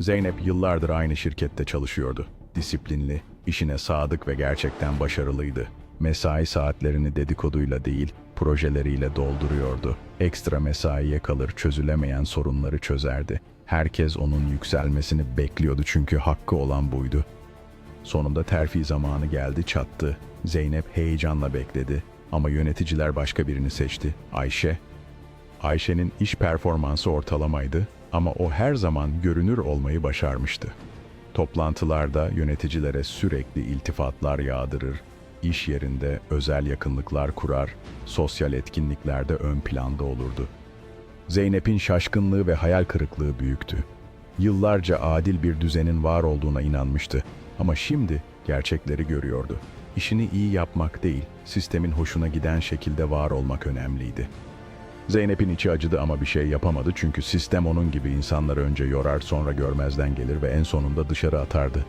Zeynep yıllardır aynı şirkette çalışıyordu. Disiplinli, işine sadık ve gerçekten başarılıydı. Mesai saatlerini dedikoduyla değil, projeleriyle dolduruyordu. Ekstra mesaiye kalır, çözülemeyen sorunları çözerdi. Herkes onun yükselmesini bekliyordu çünkü hakkı olan buydu. Sonunda terfi zamanı geldi çattı. Zeynep heyecanla bekledi ama yöneticiler başka birini seçti. Ayşe. Ayşe'nin iş performansı ortalamaydı ama o her zaman görünür olmayı başarmıştı. Toplantılarda yöneticilere sürekli iltifatlar yağdırır, iş yerinde özel yakınlıklar kurar, sosyal etkinliklerde ön planda olurdu. Zeynep'in şaşkınlığı ve hayal kırıklığı büyüktü. Yıllarca adil bir düzenin var olduğuna inanmıştı ama şimdi gerçekleri görüyordu. İşini iyi yapmak değil, sistemin hoşuna giden şekilde var olmak önemliydi. Zeynep'in içi acıdı ama bir şey yapamadı çünkü sistem onun gibi insanları önce yorar sonra görmezden gelir ve en sonunda dışarı atardı.